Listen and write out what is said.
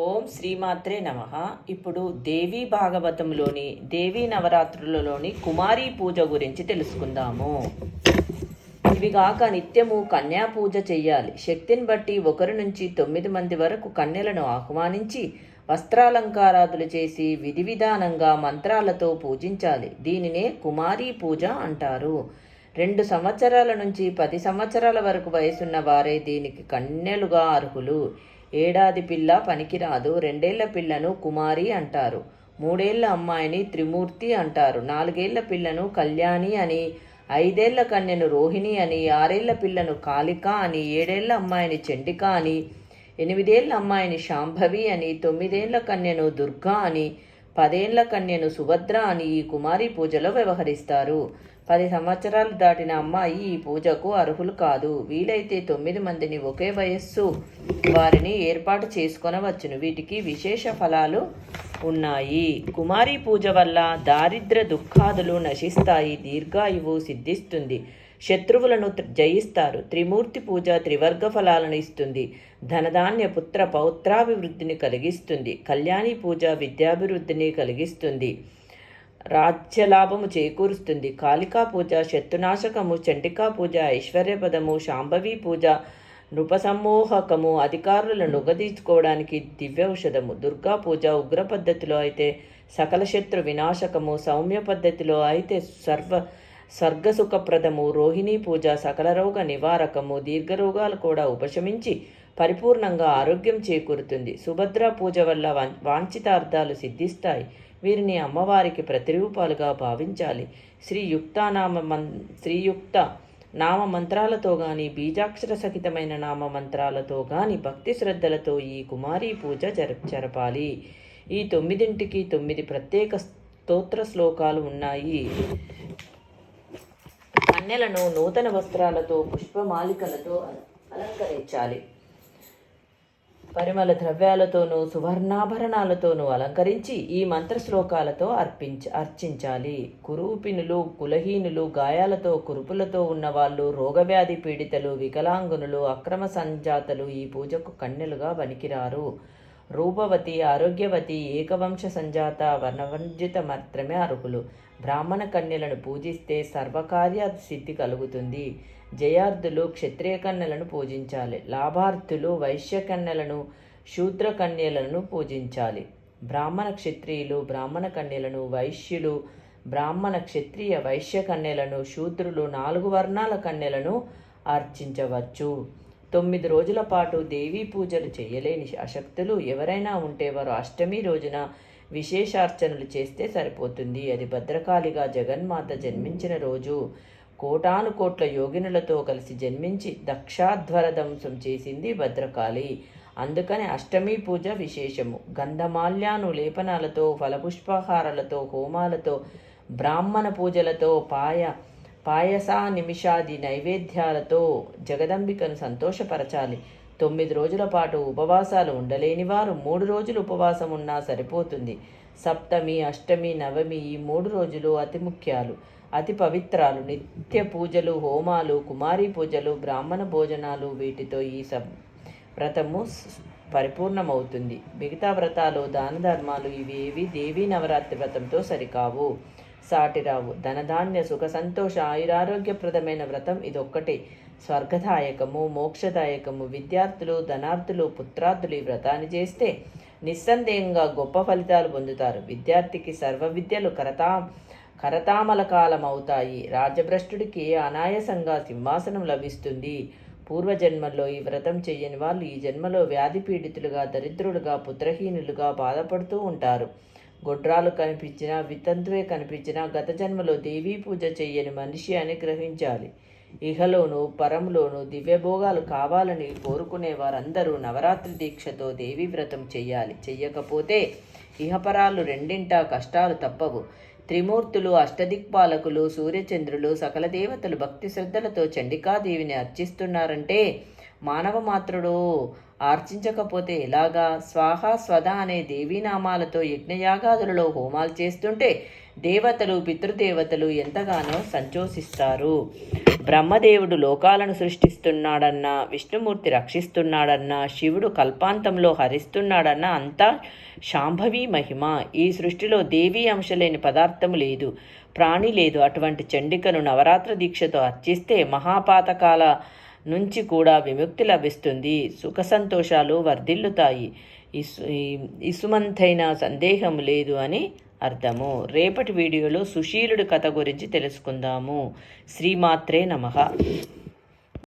ఓం శ్రీమాత్రే నమ. ఇప్పుడు దేవీ భాగవతంలోని దేవీ నవరాత్రులలోని కుమారీ పూజ గురించి తెలుసుకుందాము. ఇవి కాక నిత్యము కన్యా పూజ చెయ్యాలి. శక్తిని బట్టి ఒకరి నుంచి తొమ్మిది మంది వరకు కన్యలను ఆహ్వానించి వస్త్రాలంకారాదులు చేసి విధి విధానంగా మంత్రాలతో పూజించాలి. దీనినే కుమారీ పూజ అంటారు. రెండు సంవత్సరాల నుంచి పది సంవత్సరాల వరకు వయసున్న వారే దీనికి కన్యలుగా అర్హులు. ఏడాది పిల్ల పనికిరాదు రెండేళ్ళ పిల్లను కుమారి అంటారు. మూడేళ్ళ అమ్మాయిని త్రిమూర్తి అంటారు. నాలుగేళ్ళ పిల్లను కళ్యాణి అని ఐదేళ్ళ కన్యను రోహిణి అని ఆరేళ్ళ పిల్లను కాళిక అని ఏడేళ్ళ అమ్మాయిని చండిక అని ఎనిమిదేళ్ళ అమ్మాయిని శాంభవి అని తొమ్మిదేళ్ళ కన్యను దుర్గా అని పదేళ్ళ కన్యను సుభద్ర అని ఈ కుమారి పూజలో వ్యవహరిస్తారు. పది సంవత్సరాలు దాటిన అమ్మాయి ఈ పూజకు అర్హులు కాదు. వీలైతే తొమ్మిది మందిని ఒకే వయస్సు వారిని ఏర్పాటు చేసుకొనవచ్చును. వీటికి విశేష ఫలాలు ఉన్నాయి. కుమారి పూజ వల్ల దారిద్ర దుఃఖాదులు నశిస్తాయి. దీర్ఘాయువు సిద్ధిస్తుంది. శత్రువులను జయిస్తారు. త్రిమూర్తి పూజ త్రివర్గ ఫలాలను ఇస్తుంది. ధనధాన్య పుత్ర పౌత్రాభివృద్ధిని కలిగిస్తుంది. కళ్యాణి పూజ విద్యాభివృద్ధిని కలిగిస్తుంది. రాజ్యలాభము చేకూరుస్తుంది. కాళికా పూజ శత్రునాశకము చండికా పూజ ఐశ్వర్యపదము శాంభవి పూజ నృపసమ్మోహకము అధికారులను నుగదీర్చుకోవడానికి దివ్యౌషధము దుర్గా పూజ ఉగ్ర పద్ధతిలో అయితే సకల శత్రు వినాశకము సౌమ్య పద్ధతిలో అయితే సర్వ స్వర్గసుఖప్రదము రోహిణీ పూజ సకల రోగ నివారకము దీర్ఘరోగాలు కూడా ఉపశమించి పరిపూర్ణంగా ఆరోగ్యం చేకూరుతుంది. సుభద్ర పూజ వల్ల వాంఛితార్థాలు సిద్ధిస్తాయి. వీరిని అమ్మవారికి ప్రతిరూపాలుగా భావించాలి. శ్రీయుక్తానామ శ్రీయుక్త నామ మంత్రాలతో గాని బీజాక్షర సహితమైన నామ మంత్రాలతో గాని భక్తి శ్రద్ధలతో ఈ కుమారీ పూజ జర జరపాలి. ఈ తొమ్మిదింటికి తొమ్మిది ప్రత్యేక స్తోత్ర శ్లోకాలు ఉన్నాయి. కన్యలను నూతన వస్త్రాలతో పుష్పమాలికలతో అలంకరించాలి. పరిమళ ద్రవ్యాలతోనూ సువర్ణాభరణాలతోనూ అలంకరించి ఈ మంత్ర శ్లోకాలతో అర్పించ అర్చించాలి. కురూపినులు కులహీనులు గాయాలతో కురుపులతో ఉన్నవాళ్ళు రోగవ్యాధి పీడితలు వికలాంగునులు అక్రమ సంజాతలు ఈ పూజకు కన్నెలుగా వనికిరారు రూపవతి ఆరోగ్యవతి ఏకవంశ సంజాత వర్ణవంజిత మాత్రమే అర్హులు. బ్రాహ్మణ కన్యలను పూజిస్తే సర్వకార్య సిద్ధి కలుగుతుంది. జయార్థులు క్షత్రియ కన్యలను పూజించాలి. లాభార్థులు వైశ్య కన్యలను శూద్ర కన్యలను పూజించాలి. బ్రాహ్మణ క్షత్రియులు బ్రాహ్మణ కన్యలను వైశ్యులు బ్రాహ్మణ క్షత్రియ వైశ్య కన్యలను శూద్రులు నాలుగు వర్ణాల కన్యలను అర్చించవచ్చు. తొమ్మిది రోజుల పాటు దేవీ పూజలు చేయలేని అశక్తులు ఎవరైనా ఉంటే వారు అష్టమి రోజున విశేషార్చనలు చేస్తే సరిపోతుంది. అది భద్రకాళిగా జగన్మాత జన్మించిన రోజు. కోటాను కోట్ల యోగినులతో కలిసి జన్మించి దక్షాధ్వర ధ్వంసం చేసింది భద్రకాళి. అందుకని అష్టమి పూజ విశేషము. గంధమాల్యాను లేపనాలతో ఫలపుష్పహారాలతో హోమాలతో బ్రాహ్మణ పూజలతో పాయ పాయస నిమిషాది నైవేద్యాలతో జగదంబికను సంతోషపరచాలి. తొమ్మిది రోజుల పాటు ఉపవాసాలు ఉండలేని వారు మూడు రోజులు ఉపవాసం ఉన్నా సరిపోతుంది. సప్తమి అష్టమి నవమి ఈ మూడు రోజులు అతి ముఖ్యాలు. అతి పవిత్రాలు. నిత్య పూజలు హోమాలు కుమారి పూజలు బ్రాహ్మణ భోజనాలు వీటితో ఈ సబ్ వ్రతము పరిపూర్ణమవుతుంది. మిగతా వ్రతాలు దాన ధర్మాలు ఇవి ఏవి దేవీ నవరాత్రి వ్రతంతో సరికావు. సాటిరావు. ధనధాన్య సుఖ సంతోష ఆయురారోగ్యప్రదమైన వ్రతం ఇదొక్కటే. స్వర్గదాయకము మోక్షదాయకము. విద్యార్థులు ధనార్థులు పుత్రార్థులు ఈ వ్రతాన్ని చేస్తే నిస్సందేహంగా గొప్ప ఫలితాలు పొందుతారు. విద్యార్థికి సర్వ విద్యలు కరతా కరతామల కాలం అవుతాయి. రాజభ్రష్టుడికి అనాయాసంగా సింహాసనం లభిస్తుంది. పూర్వజన్మల్లో ఈ వ్రతం చేయని వాళ్ళు ఈ జన్మలో వ్యాధి పీడితులుగా దరిద్రులుగా పుత్రహీనులుగా బాధపడుతూ ఉంటారు. గొడ్రాలు కనిపించినా వితంతువే కనిపించినా గత జన్మలో దేవీ పూజ చెయ్యని మనిషి అని గ్రహించాలి. ఇహలోను పరంలోను దివ్యభోగాలు కావాలని కోరుకునే వారందరూ నవరాత్రి దీక్షతో దేవీ వ్రతం చెయ్యాలి చెయ్యకపోతే ఇహపరాలు రెండింటా కష్టాలు తప్పవు. త్రిమూర్తులు అష్టదిక్పాలకులు సూర్యచంద్రులు సకల దేవతలు భక్తి శ్రద్ధలతో చండికాదేవిని అర్చిస్తున్నారంటే మానవ మాత్రుడు ఆర్చించకపోతే ఎలాగా? స్వాహ స్వద అనే దేవీనామాలతో యజ్ఞయాగాదులలో హోమాలు చేస్తుంటే దేవతలు పితృదేవతలు ఎంతగానో సంతోషిస్తారు. బ్రహ్మదేవుడు లోకాలను సృష్టిస్తున్నాడన్న విష్ణుమూర్తి రక్షిస్తున్నాడన్న శివుడు కల్పాంతంలో హరిస్తున్నాడన్న అంతా శాంభవి మహిమ. ఈ సృష్టిలో దేవీ అంశలేని పదార్థము లేదు ప్రాణి లేదు. అటువంటి చండికను నవరాత్ర దీక్షతో అర్చిస్తే మహాపాతకాల నుంచి కూడా విముక్తి లభిస్తుంది. సుఖ సంతోషాలు వర్ధిల్లుతాయి. ఇసు ఇసుమంతైన సందేహం లేదు అని అర్థము. రేపటి వీడియోలో సుశీలుడి కథ గురించి తెలుసుకుందాము. శ్రీమాత్రే నమః.